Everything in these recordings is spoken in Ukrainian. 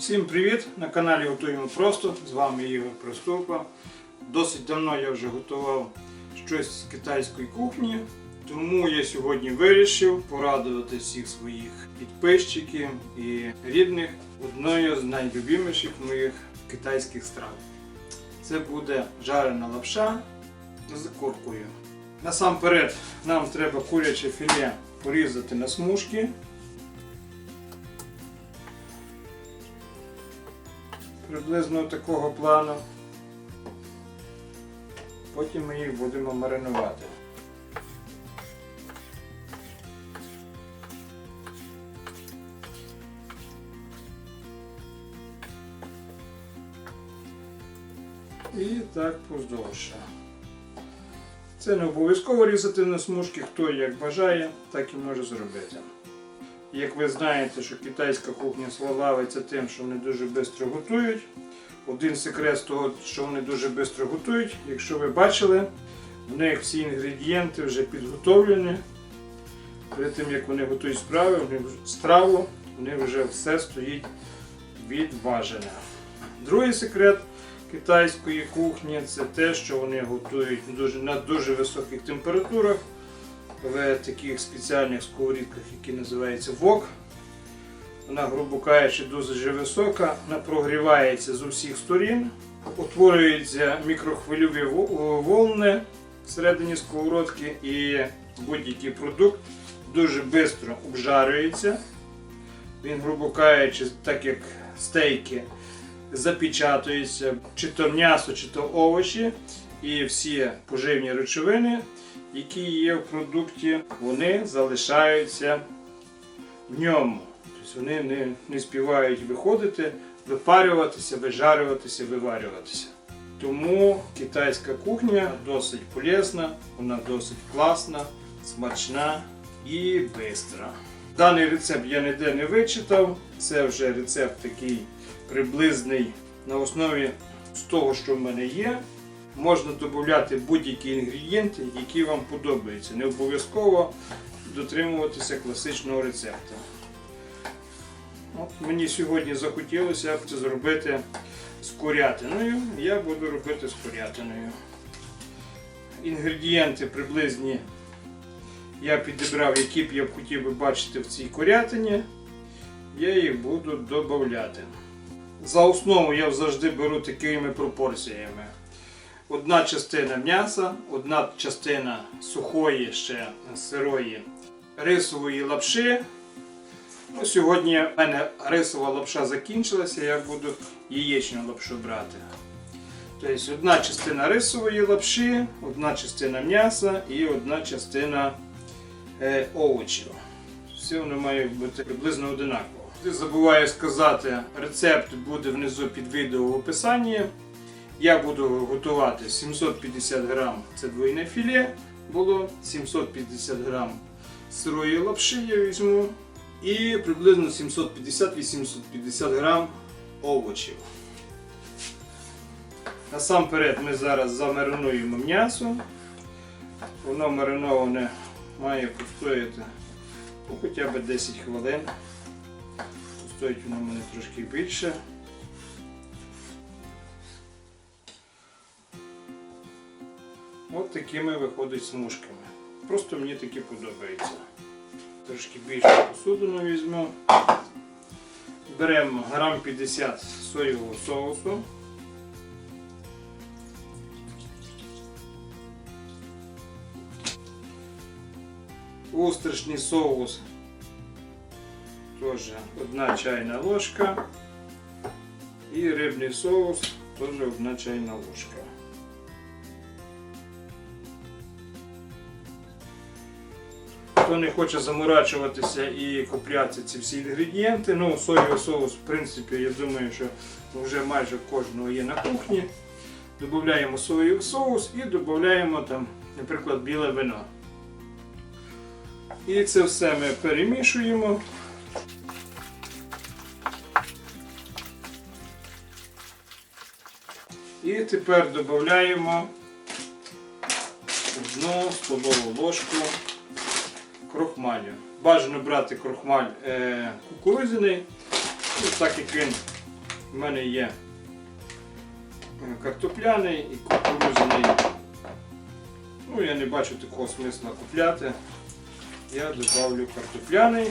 Всім привіт! На каналі Готуємо Просто. З вами Ігор Проступа. Досить давно я вже готував щось з китайської кухні, тому я сьогодні вирішив порадувати всіх своїх підписчиків і рідних одною з найлюбіміших моїх китайських страв. Це буде жарена лапша з куркою. Насамперед нам треба куряче філе порізати на смужки. Приблизно такого плану. Потім ми їх будемо маринувати. І так поздовж. Це не обов'язково різати на смужки, хто як бажає, так і може зробити. Як ви знаєте, що китайська кухня славиться тим, що вони дуже швидко готують. Один секрет того, що вони дуже швидко готують, якщо ви бачили, в них всі інгредієнти вже підготовлені. Перед тим як вони готують справи, вони страву, вони вже все стоїть відважене. Другий секрет китайської кухні це те, що вони готують на дуже високих температурах в таких спеціальних сковорідках, які називаються вок. Вона, грубо кажучи, дуже висока, вона прогрівається з усіх сторін, утворюються мікрохвильові волни всередині сковородки і будь-який продукт дуже швидко обжарюється. Він, грубо кажучи, так як стейки, запечатується, чи то м'ясо, чи то овочі, і всі поживні речовини, які є в продукті, вони залишаються в ньому. Тобто вони не, не співають виходити, випарюватися, вижарюватися, виварюватися. Тому китайська кухня досить полезна, вона досить класна, смачна і бистра. Даний рецепт я ніде не вичитав. Це вже рецепт такий приблизний на основі з того, що в мене є. Можна додати будь-які інгредієнти, які вам подобаються. Не обов'язково дотримуватися класичного рецепту. От мені сьогодні захотілося це зробити з курятиною. Я буду робити з курятиною. Інгредієнти приблизні я підібрав, які б я б хотів би бачити в цій курятині. Я їх буду додати. За основу я завжди беру такими пропорціями. Одна частина м'яса, одна частина сухої ще сирої рисової лапши. Ну, сьогодні в мене рисова лапша закінчилася, я буду яєчню лапшу брати. Тобто одна частина рисової лапши, одна частина м'яса і одна частина е, овочів. Все воно має бути приблизно одинаково. Не забуваю сказати, рецепт буде внизу під відео в описанні. Я буду готувати 750 грам це двойне філе було, 750 грам сирої лапши я візьму і приблизно 750-850 грам овочів. Насамперед ми зараз замаринуємо м'ясо. Воно мариноване має постояти ну, хоча б 10 хвилин. Постоїть воно мене трошки більше. От такими виходить смужками. Просто мені такі подобаються. Трошки більше посудину візьму. Беремо грам 50 соєвого соусу. Устричний соус теж одна чайна ложка. І рибний соус теж одна чайна ложка. Хто не хоче заморачуватися і купляти ці всі інгредієнти, ну соєвий соус, в принципі, я думаю, що вже майже кожного є на кухні. Додаємо соєвий соус і додаємо там, наприклад, біле вино. І це все ми перемішуємо. І тепер додаємо одну столову ложку крохмалю. Бажано брати крохмаль е, кукурудзяний, ну, так як він в мене є е, картопляний і кукурудзяний. Ну, я не бачу такого смисла купляти. Я додавлю картопляний.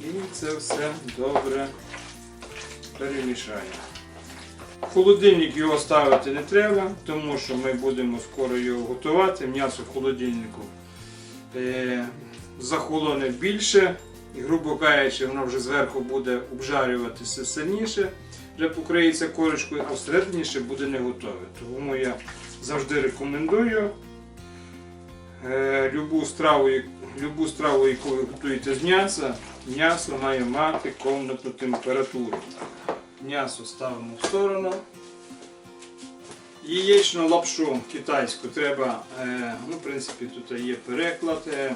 І це все добре перемішаю. Холодильник його ставити не треба, тому що ми будемо скоро його готувати. М'ясо в холодильнику е, захолоне більше. І, грубо кажучи, воно вже зверху буде обжарюватися сильніше, вже покриється корочкою, а всередині ще буде не готове. Тому я завжди рекомендую е, любу страву, любу страву, яку ви готуєте з м'яса, м'ясо має мати комнатну температуру. М'ясо ставимо в сторону. Яєчну лапшу китайську треба, е, ну, в принципі, тут є переклад. е,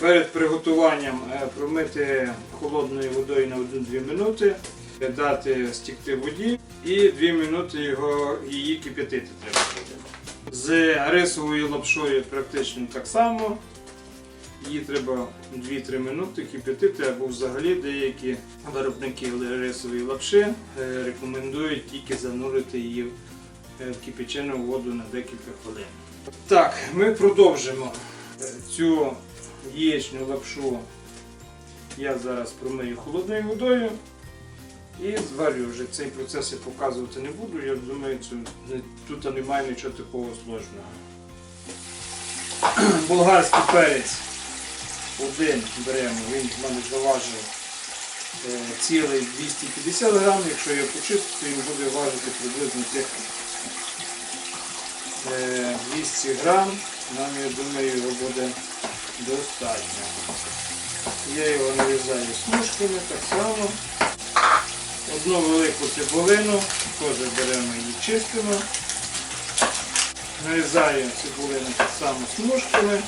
Перед приготуванням е, промити холодною водою на 1-2 минути, дати стікти воді і 2 минути його, її кип'ятити треба буде. З рисовою лапшою практично так само. Її треба 2-3 минути кип'ятити, або взагалі деякі виробники рисової лапши е, рекомендують тільки занурити її е, в кипячену воду на декілька хвилин. Так, ми продовжимо е, цю яєчню лапшу. Я зараз промию холодною водою і зварю вже. Цей процес я показувати не буду. Я думаю, не- тут немає нічого такого сложного. Болгарський перець один беремо, він в мене заважив е, цілий 250 грам. Якщо його почистити, він буде важити приблизно тих е, 200 грам. Нам, я думаю, його буде достатньо. Я його нарізаю смужками так само. Одну велику цибулину, теж беремо її чистимо. Нарізаю цибулину так само смужками.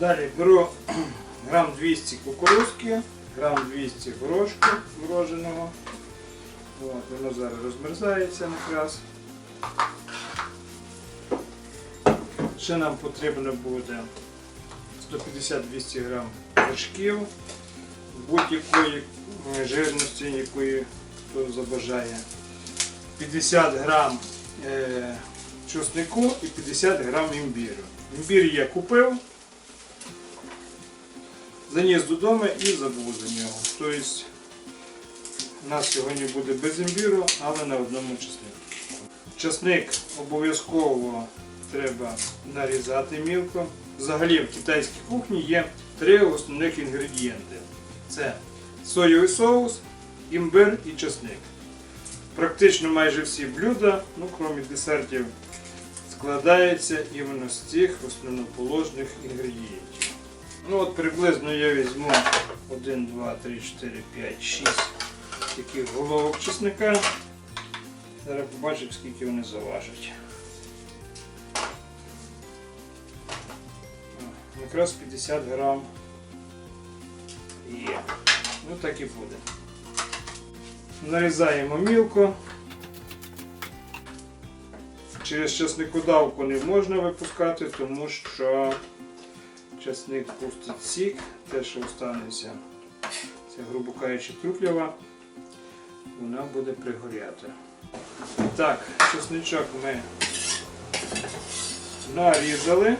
Далі беру грам 200 кукурузки, грам 200 горошку мороженого. От, воно зараз розмерзається якраз. Ще нам потрібно буде 150-200 грам вершків будь-якої е, жирності, якої хто забажає. 50 грам е, чеснику і 50 грам імбіру. Імбір я купив, заніс додому і забув за нього. Тобто у нас сьогодні буде без імбіру, але на одному чеснику. Чесник обов'язково треба нарізати мілко. Взагалі в китайській кухні є три основних інгредієнти. Це соєвий соус, імбир і чесник. Практично майже всі блюда, ну крім десертів, складаються іменно з цих основоположних інгредієнтів. Ну от приблизно я візьму 1, 2, 3, 4, 5, 6 таких головок чесника. Зараз побачимо, скільки вони заважать. Якраз 50 грам є. Ну так і буде. Нарізаємо мілко. Через чесникодавку не можна випускати, тому що чесник пустить сік, те, що останеться, це, грубо кажучи, труплява, вона буде пригоряти. Так, чесничок ми нарізали.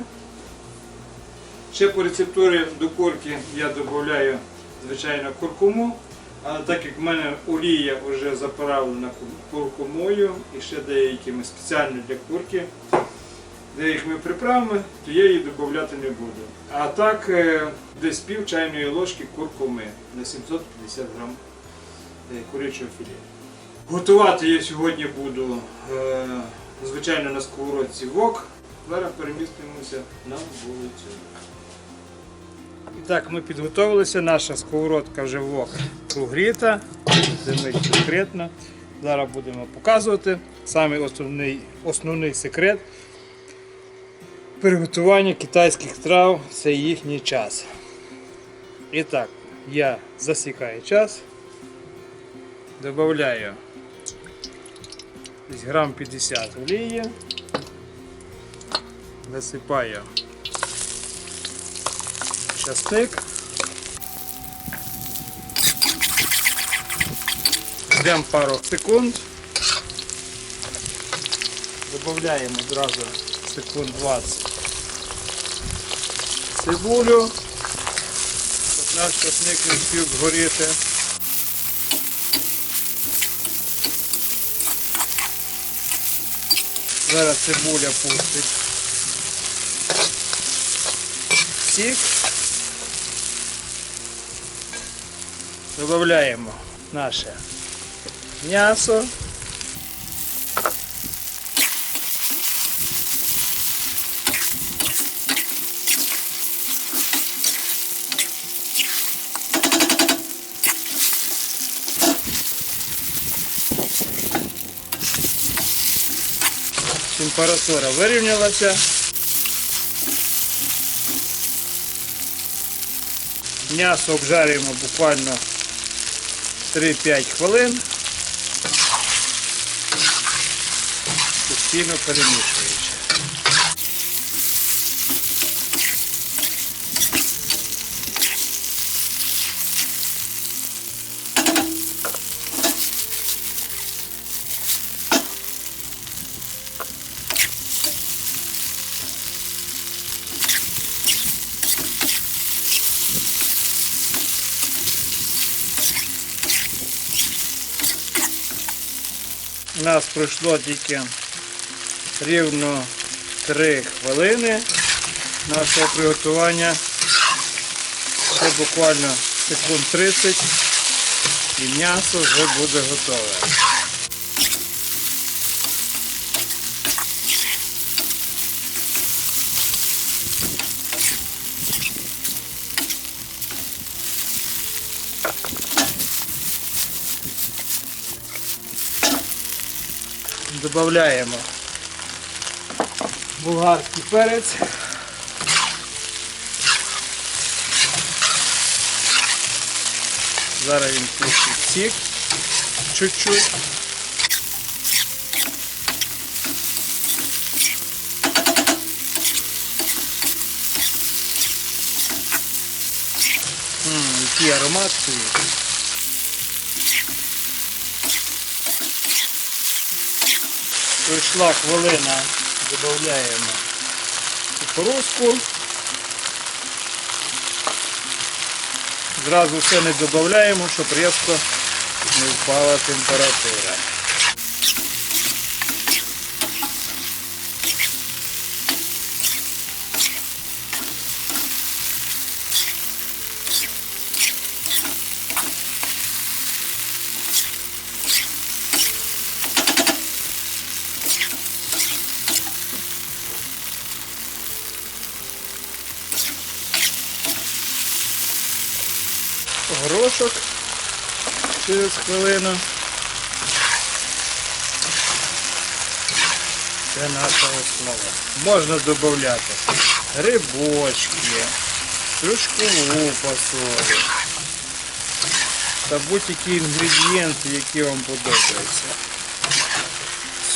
Ще по рецептурі до курки я додаю, звичайно, куркуму. Але так як в мене олія вже заправлена куркумою і ще деякими спеціально для курки, деякими приправами, то я її додати не буду. А так, е, десь пів чайної ложки куркуми на 750 грам е, курячого філе. Готувати я сьогодні буду, е, звичайно, на сковородці вок. Зараз перемістимося на вулицю. І так, ми підготовилися, наша сковородка вже вок прогріта, димить конкретно. Зараз будемо показувати. Саме основний, основний секрет приготування китайських трав це їхній час. І так, я засікаю час, додаю грам 50 олії, насипаю частик. Ждемо пару секунд. Добавляємо одразу секунд 20 цибулю, щоб наш часник не встиг згоріти. Зараз цибуля пустить. Сік. Додаємо наше м'ясо. Температура вирівнялася. М'ясо обжарюємо буквально 3-5 хвилин. Постійно перемішуючи. У нас пройшло тільки рівно 3 хвилини нашого приготування. Ще буквально секунд 30 і м'ясо вже буде готове. Додаємо булгарський перець. Зараз він пустить сік чуть-чуть. Який аромат стоїть. Пройшла хвилина, додаємо кукурузку. Зразу все не додаємо, щоб різко не впала температура. Через хвилину. Це наша основа. Можна додати грибочки, стручкову фасолю та будь-які інгредієнти, які вам подобаються.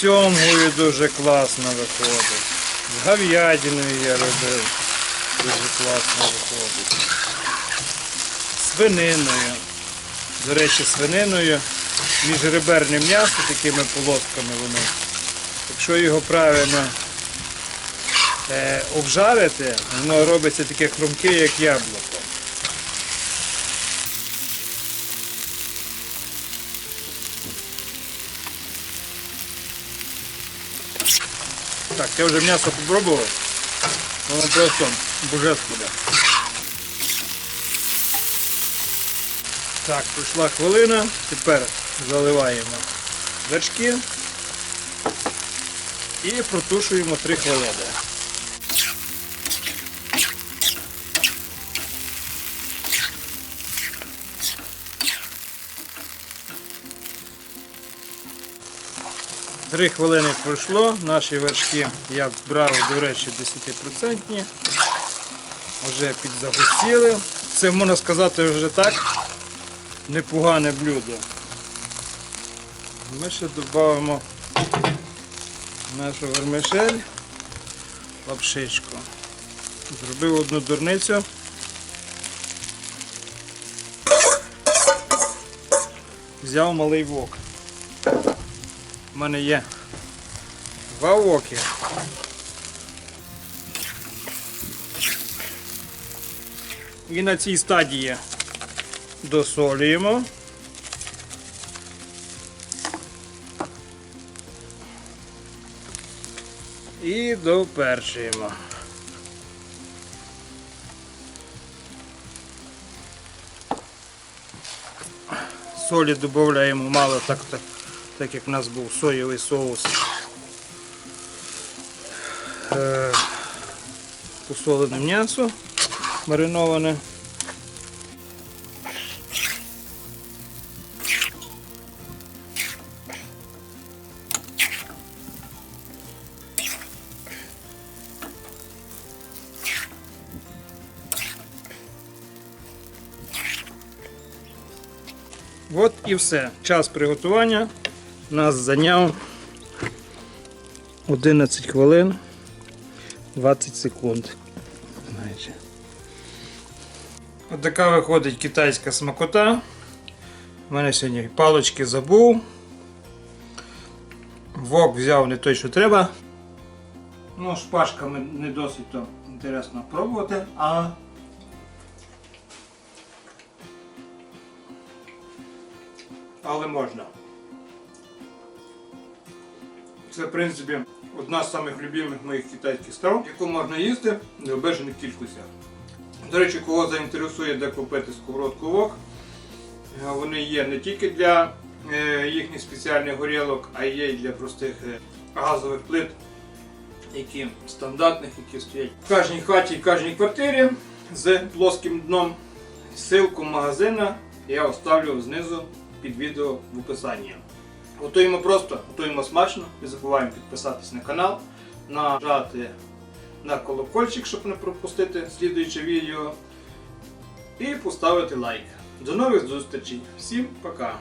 Сьомгою дуже класно виходить. З говядиною я робив. Дуже класно виходить свининою. До речі, свининою міжреберне м'ясо такими полосками воно. Якщо його правильно е, обжарити, воно робиться таке хрумке, як яблуко. Так, я вже м'ясо попробував. Воно просто божественне. Так, пройшла хвилина, тепер заливаємо вершки і протушуємо 3 хвилини. Три хвилини пройшло, наші вершки я брав, до речі, 10%. Вже підзагустіли. Це можна сказати вже так, непогане блюдо. Ми ще додамо нашу вермишель, лапшичку. Зробив одну дурницю. взяв малий вок. У мене є два воки. І на цій стадії досолюємо. І доперчуємо. Солі додаємо мало, так, так, так як в нас був соєвий соус. Е, посолене м'ясо мариноване. І все. Час приготування нас зайняв 11 хвилин 20 секунд. От така виходить китайська смакота. У мене сьогодні палочки забув. Вок взяв не той, що треба. Ну, шпажками не досить то інтересно пробувати, а але можна. Це, в принципі, одна з самих любимих моїх китайських страв, яку можна їсти в необмежених кількостях. До речі, кого заінтересує, де купити сковородку вок, е, вони є не тільки для е, їхніх спеціальних горілок, а є і для простих е, газових плит, які стандартних, які стоять в кожній хаті і кожній квартирі з плоским дном. Ссылку магазина я оставлю знизу під відео в описанні. Готуємо просто, готуємо смачно, не забуваємо підписатись на канал, нажати на колокольчик, щоб не пропустити слідуюче відео. І поставити лайк. До нових зустрічей. Всім пока!